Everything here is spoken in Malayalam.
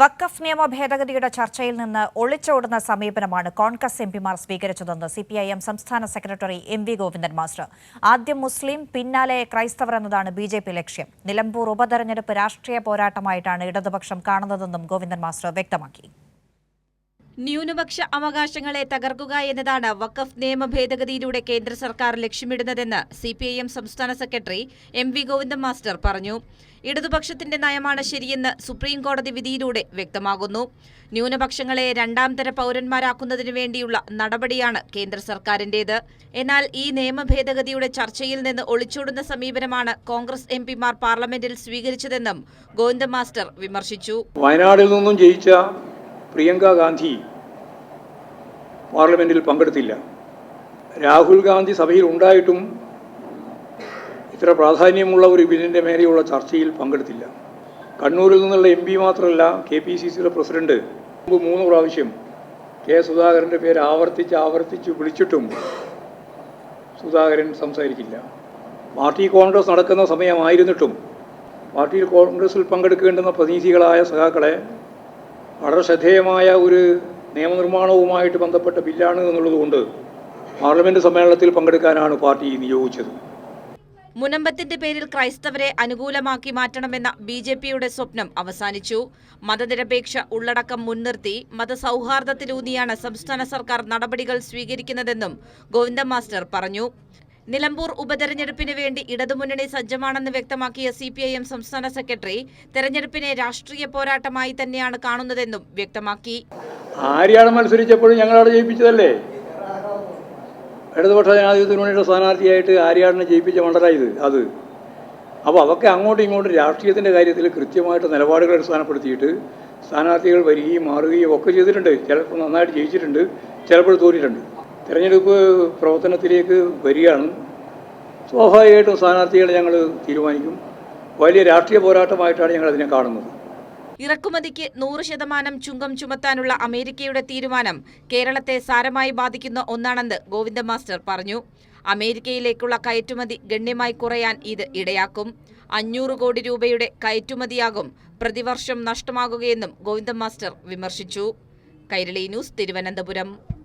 വക്കഫ് നിയമ ഭേദഗതിയുടെ ചർച്ചയിൽ നിന്ന് ഒളിച്ചോടുന്ന സമീപനമാണ് കോൺഗ്രസ് എംപിമാർ സ്വീകരിച്ചതെന്ന് സി പി ഐ എം സംസ്ഥാന secretary M V Govindan master. ആദ്യം മുസ്ലിം പിന്നാലെ ക്രൈസ്തവർ എന്നതാണ് ബി ജെ പി ലക്ഷ്യം. നിലമ്പൂർ ഉപതെരഞ്ഞെടുപ്പ് രാഷ്ട്രീയ പോരാട്ടമായിട്ടാണ് ഇടതുപക്ഷം കാണുന്നതെന്നും ഗോവിന്ദൻ മാസ്റ്റർ വ്യക്തമാക്കി. ന്യൂനപക്ഷ അവകാശങ്ങളെ തകർക്കുക എന്നതാണ് വഖഫ് നിയമ ഭേദഗതിയിലൂടെ കേന്ദ്ര സർക്കാർ ലക്ഷ്യമിടുന്നതെന്ന് സി പി ഐ എം സംസ്ഥാന secretary M V Govindan master പറഞ്ഞു. ഇടതുപക്ഷത്തിന്റെ നയമാണ് ശരിയെന്ന് സുപ്രീം കോടതി വിധിയിലൂടെ വ്യക്തമാകുന്നു. ന്യൂനപക്ഷങ്ങളെ രണ്ടാം തര പൗരന്മാരാക്കുന്നതിനു വേണ്ടിയുള്ള നടപടിയാണ് കേന്ദ്ര സർക്കാരിന്റേത്. എന്നാൽ ഈ നിയമ ഭേദഗതിയുടെ ചർച്ചയിൽ നിന്ന് ഒളിച്ചോടുന്ന സമീപനമാണ് കോൺഗ്രസ് എം പിമാർ പാർലമെന്റിൽ സ്വീകരിച്ചതെന്നും ഗോവിന്ദ മാസ്റ്റർ വിമർശിച്ചു. വയനാടിൽ നിന്നും ജയിച്ച പ്രിയങ്ക ഗാന്ധി പാർലമെന്റിൽ പങ്കെടുത്തില്ല. രാഹുൽ ഗാന്ധി സഭയിൽ ഉണ്ടായിട്ടും ഇത്ര പ്രാധാന്യമുള്ള ഒരു ബില്ലിന്റെ മേലെയുള്ള ചർച്ചയിൽ പങ്കെടുത്തില്ല. കണ്ണൂരിൽ നിന്നുള്ള എം പി മാത്രമല്ല കെ പി സി സിയുടെ പ്രസിഡന്റ്. മുമ്പ് മൂന്ന് പ്രാവശ്യം കെ സുധാകരന്റെ പേര് ആവർത്തിച്ച് ആവർത്തിച്ച് വിളിച്ചിട്ടും സുധാകരൻ സംസാരിക്കില്ല. പാർട്ടി കോൺഗ്രസ് നടക്കുന്ന സമയമായിരുന്നിട്ടും പാർട്ടിയിൽ കോൺഗ്രസിൽ പങ്കെടുക്കേണ്ടുന്ന പ്രതിനിധികളായ സഖാക്കളെ വളരെ ശ്രദ്ധേയമായ ഒരു നിയമനിർമ്മാണവുമായിട്ട് ബന്ധപ്പെട്ട ബില്ലാണ് എന്നുള്ളതുകൊണ്ട് പാർലമെന്റ് സമ്മേളനത്തിൽ പങ്കെടുക്കാനാണ് പാർട്ടി നിയോഗിച്ചത്. മുനമ്പത്തിന്റെ പേരിൽ ക്രൈസ്തവരെ അനുകൂലമാക്കി മാറ്റണമെന്ന ബി ജെ പിയുടെ സ്വപ്നം അവസാനിച്ചു. മതനിരപേക്ഷ ഉള്ളടക്കം മുൻനിർത്തി മതസൗഹാർദ്ദത്തിലൂന്നിയാണ് സംസ്ഥാന സർക്കാർ നടപടികൾ സ്വീകരിക്കുന്നതെന്നും ഗോവിന്ദ മാസ്റ്റർ പറഞ്ഞു. നിലമ്പൂർ ഉപതെരഞ്ഞെടുപ്പിന് വേണ്ടി ഇടതുമുന്നണി സജ്ജമാണെന്ന് വ്യക്തമാക്കിയ സി പി ഐ എം സംസ്ഥാന സെക്രട്ടറി തെരഞ്ഞെടുപ്പിനെ രാഷ്ട്രീയ പോരാട്ടമായി തന്നെയാണ് കാണുന്നതെന്നും വ്യക്തമാക്കി. ആരെയാണ് മത്സരിച്ചപ്പോഴും ഞങ്ങളവിടെ ജയിപ്പിച്ചതല്ലേ? ഇടതുപക്ഷ ജനാധിപത്യ മുന്നണിയുടെ സ്ഥാനാർത്ഥിയായിട്ട് ആര്യാടിനെ ജയിപ്പിച്ച മണ്ഡലം ഇത് അത്. അപ്പോൾ അതൊക്കെ അങ്ങോട്ടും ഇങ്ങോട്ടും രാഷ്ട്രീയത്തിന്റെ കാര്യത്തിൽ കൃത്യമായിട്ട് നിലപാടുകൾ അടിസ്ഥാനപ്പെടുത്തിയിട്ട് സ്ഥാനാർത്ഥികൾ വരികയും മാറുകയും ഒക്കെ ചെയ്തിട്ടുണ്ട്. ചിലപ്പോൾ നന്നായിട്ട് ജയിച്ചിട്ടുണ്ട് ചിലപ്പോൾ തോറ്റിട്ടുണ്ട്. തിരഞ്ഞെടുപ്പ് പ്രവർത്തനത്തിലേക്ക് വരികയാണ്. സ്വാഭാവികമായിട്ടും സ്ഥാനാർത്ഥികളെ ഞങ്ങൾ തീരുമാനിക്കും. വലിയ രാഷ്ട്രീയ പോരാട്ടമായിട്ടാണ് ഞങ്ങൾ അതിനെ കാണുന്നത്. ഇറക്കുമതിക്ക് നൂറ് ശതമാനം ചുങ്കം ചുമത്താനുള്ള അമേരിക്കയുടെ തീരുമാനം കേരളത്തെ സാരമായി ബാധിക്കുന്ന ഒന്നാണെന്ന് ഗോവിന്ദ മാസ്റ്റർ പറഞ്ഞു. അമേരിക്കയിലേക്കുള്ള കയറ്റുമതി ഗണ്യമായി കുറയാൻ ഇത് ഇടയാക്കും. അഞ്ഞൂറ് കോടി രൂപയുടെ കയറ്റുമതിയാകും പ്രതിവർഷം നഷ്ടമാകുകയെന്നും ഗോവിന്ദ മാസ്റ്റർ വിമർശിച്ചു. കൈരളി ന്യൂസ് തിരുവനന്തപുരം.